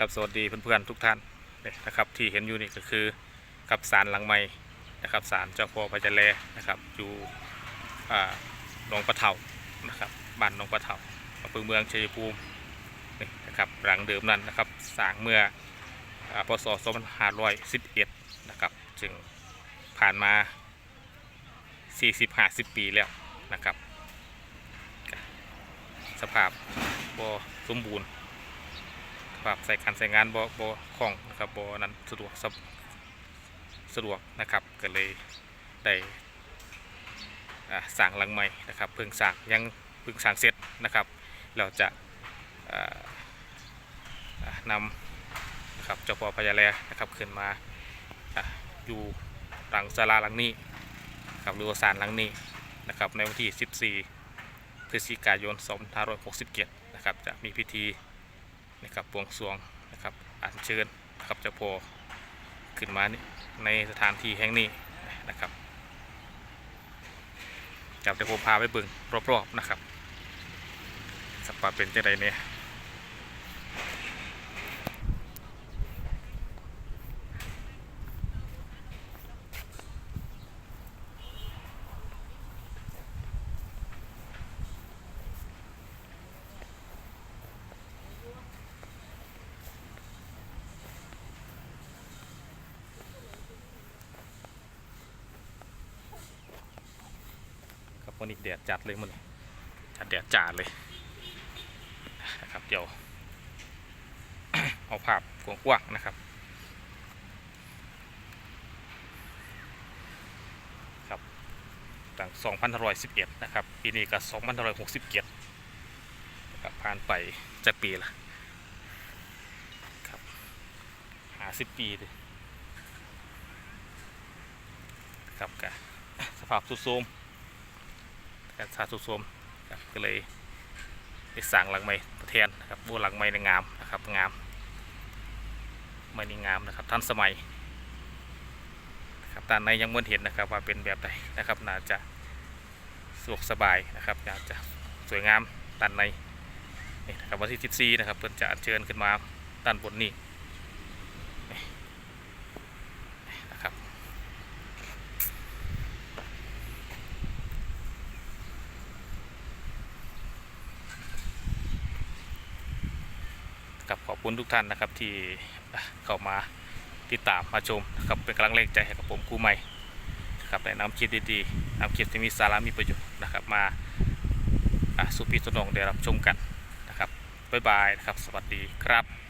ครับสวัสดีเพื่อนๆทุกท่านนี่นะครับที่เห็นอยู่นี่ก็คือกับศาลหลังไม้นะครับศาลเจ้าพ่อพระจันแลนะครับอยู่หนองปะเถานะครับบ้านหนองปะเถาอำเภอเมืองชัยภูมินี่นะครับหลังเดิมนั้นนะครับสร้างเมื่ออพศ 2511 นะครับจึงผ่านมา 40-50 ปีแล้วนะครับ สภาพบ่สมบูรณ์ ครับใส่การใส่งานบ่บ่คล่องนะครับบ่นั้นสะดวกสะสะดวกนะครับก็เลยได้สร้างหลังใหม่นะครับเพิ่งสร้างยังเพิ่งสร้างเสร็จนะครับ เราจะนำนะครับเจ้าพ่อพญาแลนะครับขึ้นมาอ่าอยู่หลังศาลาหลังนี้ครับหรือว่าศาลหลังนี้นะครับในวันที่ 14 พฤศจิกายน 2567 นะครับจะมีพิธี นะครับบวงสรวงนะครับอัญเชิญนะครับเจ้าพ่อขึ้นมาในสถานที่แห่งนี้นะครับจับเดี๋ยวผมพาไปบึงรอบๆนะครับสปาเป็นจังไดเนี่ย วันนี้แดดจัดเลยมันจัดแดดจัดเลยนะครับเดี๋ยวเอาภาพกว้างๆนะครับ ครับตั้ง2511 นะครับ ปีนี้ก็2567นะครับผ่านไปจะปีละครับ50ปีเลยครับกะสภาพสุดโทรม การสาสุโทรมครับก็เลยได้สั่งหลังไม้แทนนะครับบัวหลังไม้ในงามนะครับงามไม้นี่งามนะครับทันสมัยนะครับด้านในยังไม่เห็นนะครับว่าเป็นแบบใดนะครับน่าจะสะดวกสบายนะครับน่าจะสวยงามด้านในนี่นะครับวันที่ 14 นะครับเพิ่อนจะอัญเชิญขึ้นมาด้านบนนี่นี่นะครับ กับขอบคุณทุกท่านนะครับที่เข้ามาติดตามมาชมนะครับเป็นกำลังแรงใจให้กับผมครูใหม่นะครับในน้ำคิดดีๆน้ำคิดที่มีสาระมีประโยชน์นะครับมาสุพีสนองได้รับชมกันนะครับบ๊ายบายนะครับสวัสดีครับ